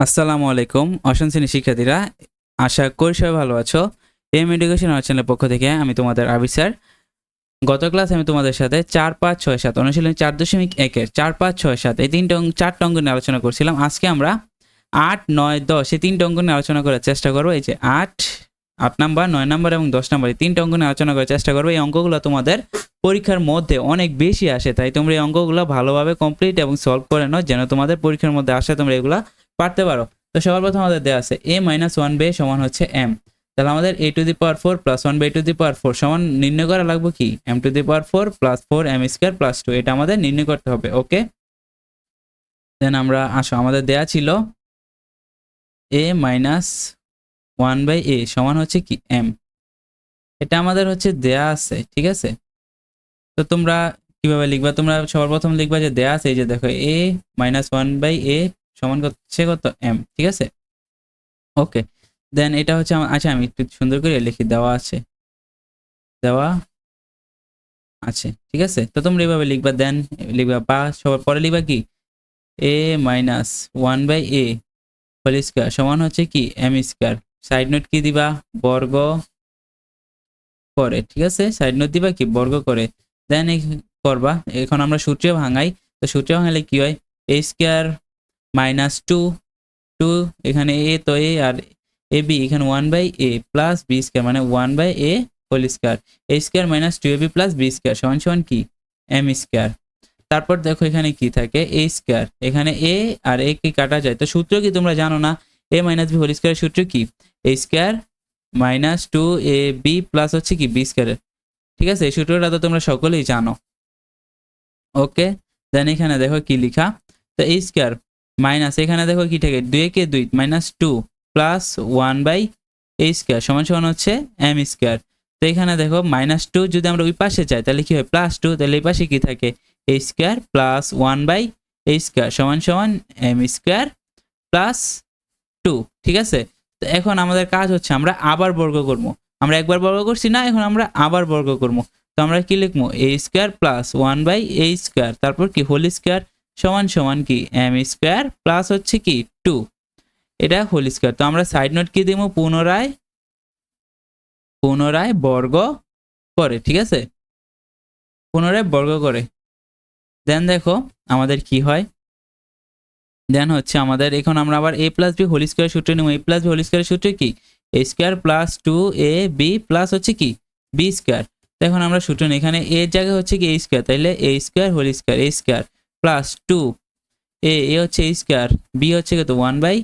আসসালামু আলাইকুম, অসম শ্রেণি শিক্ষার্থীরা, আশা করি সবাই ভালো আছো। এম এডুকেশন আর চ্যানেলের পক্ষ থেকে আমি তোমাদের আবি স্যার। গত ক্লাসে আমি তোমাদের সাথে চার, পাঁচ, ছয়, সাত অনুশীলন চার দশমিক একের চার, পাঁচ, ছয়, সাত এই তিনটা চারটা অঙ্ক নিয়ে আলোচনা করছিলাম। আজকে আমরা আট, নয়, দশ এই তিনটা অঙ্ক নিয়ে আলোচনা করার চেষ্টা করব। এই যে আট আট নাম্বার, নয় নাম্বার এবং দশ নাম্বার এই তিনটা অঙ্ক নিয়ে আলোচনা করার চেষ্টা করব। এই অঙ্কগুলো তোমাদের পরীক্ষার মধ্যে অনেক বেশি আসে, তাই তোমরা এই অঙ্কগুলো ভালোভাবে কমপ্লিট এবং সলভ করে নাও, যেন তোমাদের পরীক্ষার মধ্যে আসে, তোমরা এগুলা পারতে পারো। তো সবার প্রথম আমাদের দেওয়া আছে এ মাইনাস ওয়ান বে সমান হচ্ছে এম তাহলে আমাদের A to the power four plus one by to the power four সমান নির্ণয় করা লাগবে কি? M to the power four plus four M square plus two এটা আমাদের নির্ণয় করতে হবে ওকে দেন আমরা আসো, আমাদের দেয়া ছিল A minus one by A সমান হচ্ছে কি? এম এটা আমাদের হচ্ছে দেয়া আছে, ঠিক আছে? তো তোমরা কীভাবে লিখবা? তোমরা সবার প্রথম লিখবা যে দেয়া আছে, এই যে দেখো A minus one by A সমান হচ্ছে কত এম ঠিক আছে? ওকে দেন এটা হচ্ছে আমার আচ্ছা আমি একটু সুন্দর করে লিখি দেওয়া আছে। দেওয়া আছে, ঠিক আছে? তো তোমরা এইভাবে লিখবা দেন লিখবা, বা সবার পরে লিখবা কি? A minus one by A whole square সমান হচ্ছে কি? এম স্কোয়ার সাইড নোট কি দিবা? বর্গ করে, ঠিক আছে? সাইড নোট দিবা কি? বর্গ করে। দেন করবা, এখন আমরা সূত্রে ভাঙাই, তো সূত্রে ভাঙালে কি হয়? A square minus two two এখানে এ তো এ আর এ বি এখানে one by A plus B square মানে one by A whole square A square minus two A B plus B square সমান সমান কি? এম স্কোয়ার তারপর দেখো এখানে কি থাকে? এ স্কোয়ার এখানে এ আর এ কি কাটা যায়। তো সূত্র কি তোমরা জানো না? A minus B whole square সূত্র কি? A square minus two A B plus হচ্ছে কি? বি স্কোয়ার ঠিক আছে? এই সূত্রটা তো তোমরা সকলেই জানো। ওকে দেন এখানে দেখো কি লিখা? তো এই স্কোয়ার মাইনাস, এখানে দেখো কি থাকে? দুই কে দুই, minus two plus one by A square, সমান সমান হচ্ছে এম স্কোয়ার। তো এখানে দেখো, মাইনাস টু যদি আমরা ওই পাশে যাই, তাহলে কি হয়? প্লাস টু, তাহলে এই পাশে কি থাকে? A square plus one by A square, সমান সমান এম স্কোয়ার প্লাস টু, ঠিক আছে? এখন আমাদের কাজ হচ্ছে, আমরা আবার বর্গ করব। আমরা একবার বর্গ করছি না, এখন আমরা আবার বর্গ করব। তো আমরা কি লিখব? A square plus one by A square, তারপর কি? Whole square. সমান সমান কি? এম স্কোয়ার প্লাস হচ্ছে কি? টু এটা হোল স্কোয়ার তো আমরা সাইড নোট কি দিব পুনরায় পুনরায় বর্গ করে, ঠিক আছে? পুনরায় বর্গ করে। দেন দেখো, আমাদের কি হয়? দেন হচ্ছে আমাদের, এখন আমরা আবার A plus B whole square সূত্র নেব A plus B whole square সূত্র কি? A square plus two A B plus হচ্ছে কি? বি স্কোয়ার এখন আমরা সূত্র এখানে এর জায়গায় হচ্ছে কি? এ স্কোয়ার তাইলে A square whole square A square plus two. A A হচ্ছে এ স্কোয়ার। বি হচ্ছে কত? One by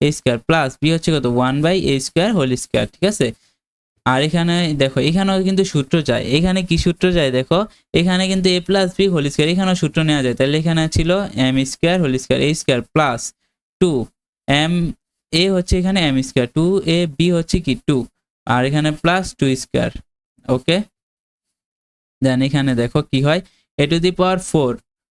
A square plus B হচ্ছে কত? One by A square whole square, ঠিক আছে? আর এখানে দেখো, এখানেও কিন্তু সূত্র যায়। এখানে কি সূত্র যায়? দেখো, এখানে কিন্তু A plus B whole square, এখানেও সূত্র নেওয়া যায়। তাহলে এখানে ছিল M square whole square, A square plus two. M, A হচ্ছে এখানে M square, two A, B হচ্ছে কি? টু। আর এখানে plus two square, okay? Then এখানে দেখো কি হয়? A to the power four.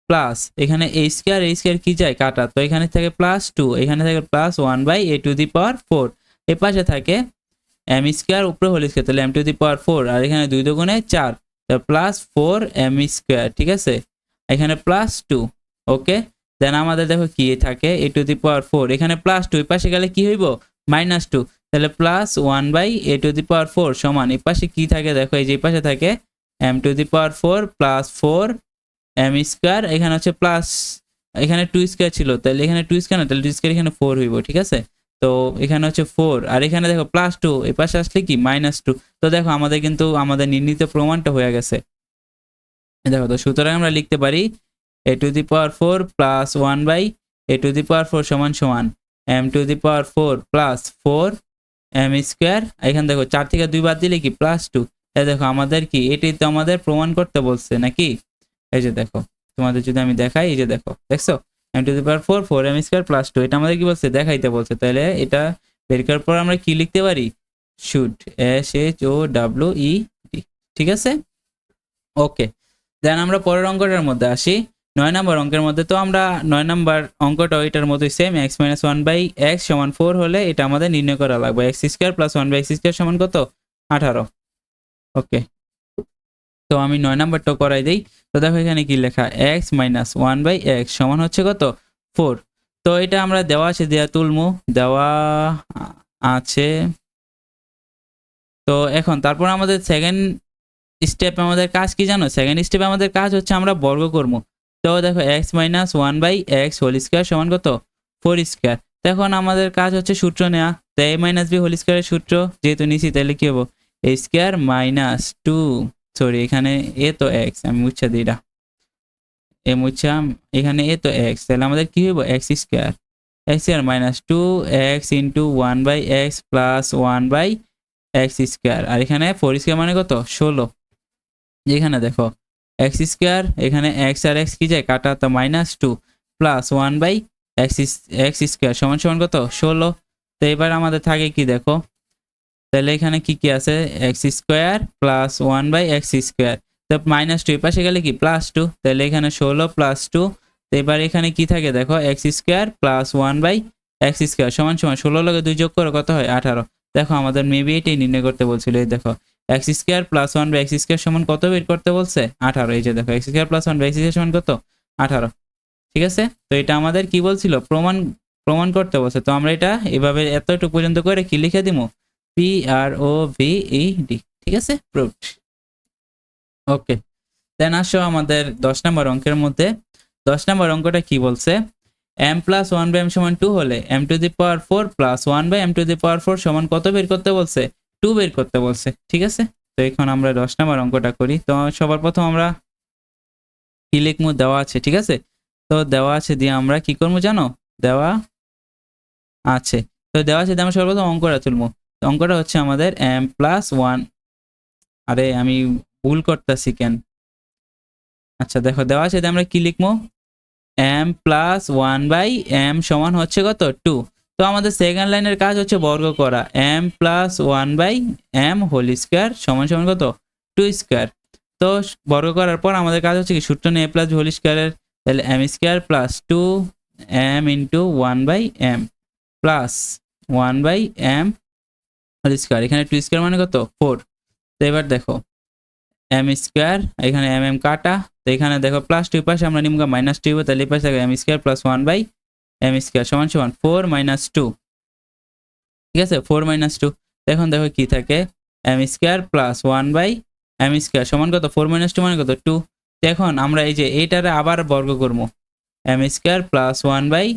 Plus এখানে এ স্কোয়ার এ স্কোয়ার কি যায়? কাটা। তো এখানে থাকে প্লাস টু এখানে থাকে plus one by A to the power four এ পাশে থাকে এম স্কোয়ার উপরে হোল স্কোয়ার তাহলে M to the power four আর এখানে দুই দুগুণে চার প্লাস ফোর এম স্কোয়ার ঠিক আছে? এখানে প্লাস টু ওকে দেন আমাদের দেখো কি থাকে? A to the power four এখানে প্লাস টু এই পাশে গেলে কি হইব? মাইনাস টু তাহলে plus one by A to the power four সমান। এই পাশে কি থাকে? দেখো, এই যে পাশে থাকে M to the power four plus four M square এখানে হচ্ছে প্লাস এখানে টু স্কোয়ার ছিল, তাহলে এখানে টু স্কোয়ার না, তাহলে টু স্কোয়ার এখানে ফোর হইব, ঠিক আছে? তো এখানে হচ্ছে ফোর আর এখানে দেখো প্লাস টু এই পাশে আসলে কি? মাইনাস টু তো দেখো আমাদের কিন্তু, আমাদের নির্ণীত প্রমাণটা হয়ে গেছে। দেখো তো, সুতরাং আমরা লিখতে পারি A to the power four plus one by A to the power four সমান সমান M to the power four plus four M square এখানে দেখো, চার থেকে দুই বাদ দিলে কি? প্লাস টু দেখো, আমাদের কি? এটাই তো আমাদের প্রমাণ করতে বলছে, নাকি? এই যে দেখো, তোমাদের যদি আমি দেখাই, এই যে দেখো, দেখছ? M to the power four four M square plus two এটা আমাদের কি বলছে? দেখাইতে বলছে। তাহলে এটা বের করার পর আমরা কি লিখতে পারি? Should S H O W E D ঠিক আছে? ওকে দেন আমরা পরের অঙ্কটার মধ্যে আসি। নয় নম্বর অঙ্কের মধ্যে তো আমরা নয় নম্বর অঙ্কটা ওইটার মতোই same X minus one by X সমান ফোর হলে এটা আমাদের নির্ণয় করা লাগবে। X square plus one by X square সমান কত? আঠারো। ওকে তো আমি নয় নাম্বারটা করাই দিই। তো দেখো এখানে কি লেখা? X minus one by X সমান হচ্ছে কত? ফোর তো এটা আমরা দেওয়া আছে দেওয়া তুলমু, দেওয়া আছে। তো এখন তারপর আমাদের সেকেন্ড স্টেপ আমাদের কাজ কি জানো? সেকেন্ড স্টেপে আমাদের কাজ হচ্ছে আমরা বর্গ করব তো দেখো X minus one by X whole square সমান কত? ফোর স্কোয়ার তখন আমাদের কাজ হচ্ছে সূত্র নেওয়া তো এ মাইনাস বি হোল স্কোয়ারের সূত্র যেহেতু নিছি, তাহলে কি হব? A square minus two sorry এখানে এ তো এক্স আমি মুচ্ছা দিই, এটা। এ মুচ্ছা এখানে এ তো এক্স তাহলে আমাদের কি হইব? X square X square minus two X into one by X plus one by X square আর এখানে ফোর স্কোয়ার মানে কত? ষোলো। এখানে দেখো এক্স স্কোয়ার এখানে এক্স আর এক্স কি যায়? কাটা, তো minus two plus one by X X square সমান সমান কত? ষোলো। তো এবার আমাদের থাকে কি দেখো? তাহলে এখানে কি কি আছে? X square plus one by X square তো মাইনাস টু পাশে গেলে কি? প্লাস টু তাহলে এখানে ষোলো প্লাস টু এবার এখানে কি থাকে? দেখো X square plus one by X square সমান সমান ষোলো লগে দুই যোগ করে, কত হয়? আঠারো। দেখো, আমাদের মেবি এটাই নির্ণয় করতে বলছিল, এই দেখো। X square plus one by X square সমান কত বের করতে বলছে? আঠারো। এই যে দেখো X square plus one by X square সমান কত? আঠারো। ঠিক আছে? তো এটা আমাদের কি বলছিল? প্রমাণ প্রমাণ করতে বলছে। তো আমরা এটা এভাবে এতটুকু পর্যন্ত করে কি লিখে দিব P R O V E D ঠিক আছে? প্রুভড ওকে দেন আসো আমাদের দশ নম্বর অঙ্কের মধ্যে। দশ নম্বর অঙ্কটা কি বলছে? M plus one by M সমান টু হলে M to the power four plus one by M to the power four সমান কত বের করতে বলছে? টু বের করতে বলছে, ঠিক আছে? তো এখন আমরা দশ নম্বর অঙ্কটা করি। তো সবার প্রথম আমরা কি লিখব? দেওয়া আছে, ঠিক আছে? তো দেওয়া আছে দিয়ে আমরা কি করব জানো? দেওয়া আছে। তো দেওয়া আছে দিয়ে আমরা সর্বপ্রথম অঙ্কটা তুলবো। অঙ্কটা হচ্ছে আমাদের এম প্লাস ওয়ান আরে, আমি ভুল করতেছি কেন? আচ্ছা দেখো, দেওয়া আছে আমরা কি লিখব? M plus one by M সমান হচ্ছে কত? টু তো আমাদের সেকেন্ড লাইনের কাজ হচ্ছে বর্গ করা। M plus one by M whole square সমান সমান কত? টু স্কোয়ার তো বর্গ করার পর আমাদের কাজ হচ্ছে কি, সূত্র নিয়ে এ প্লাস হোল স্কোয়ারের তাহলে M square plus two M into one by M plus one by M whole square. এখানে টু স্কোয়ার মানে কত? ফোর। তো এবার দেখো, এম স্কোয়ার, এখানে এম এম কাটা, তো এখানে দেখো প্লাস টু পাশে আমরা নিমগা মাইনাস টু তাহলে এই পাশে দেখো M square plus one by M square সমান সমান ফোর মাইনাস টু ঠিক আছে? ফোর মাইনাস টু এখন দেখো কি থাকে? M square plus one by M square সমান কত? ফোর মাইনাস টু মানে কত? টু এখন আমরা এই যে এইটারে আবার বর্গ করব। M square plus one by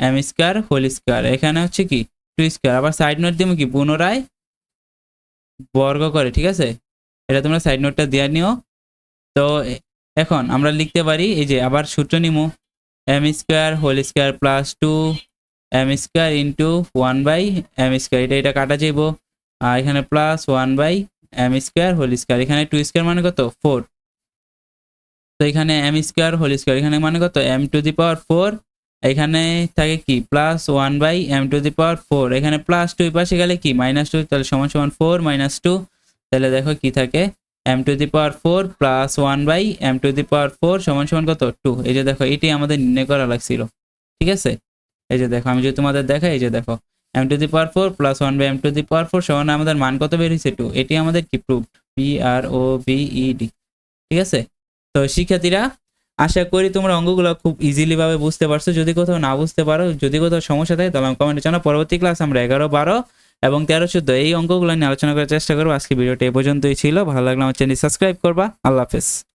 M square whole square. এখানে হচ্ছে কি? Two square. আবার সাইড নোট দিব কি? পুনরায় বর্গ করে, ঠিক আছে? এটা তোমরা সাইড নোটটা দিয়ে নিও। তো এখন আমরা লিখতে পারি, এই যে আবার সূত্র নিমু। M square whole square plus two M square into one by M square এটা এটা কাটা যাইব। আর এখানে plus one by M square whole square এখানে টু স্কোয়ার মানে কত? ফোর তো এখানে এম স্কোয়ার হোল স্কোয়ার এখানে মানে কত? M to the power four এখানে থাকে কি? Plus one by M to the power four এখানে প্লাস টু পাশে গেলে কি? মাইনাস টু তাহলে সমান সমান ফোর মাইনাস টু তাহলে দেখো কি থাকে? M to the power four plus one by M to the power four সমান সমান কত? টু এই যে দেখো, এটি আমাদের নির্ণয় করা লাগছিল। ঠিক আছে? এই যে দেখো, আমি যদি তোমাদের দেখাই, এই যে দেখো M to the power four plus one by M to the power four সমান আমাদের মান কত বেরিয়েছে টু এটি আমাদের কি proof P R O V E D ঠিক আছে? তো শিক্ষার্থীরা আশা করি তোমরা অঙ্গগুলো খুব ইজিলি ভাবে বুঝতে পারছ। যদি কোথাও না বুঝতে পারো, যদি কোথাও সমস্যা থাকে, তাহলে কমেন্টে জানাও। পরবর্তী ক্লাস আমরা এগারো, বারো এবং তেরো, চোদ্দ এই অঙ্কগুলো নিয়ে আলোচনা করার চেষ্টা করব। আজকে ভিডিওটা এ পর্যন্তই ছিল। ভালো লাগলে আমার চ্যানেল সাবস্ক্রাইব করবা। আল্লাহ হাফেজ।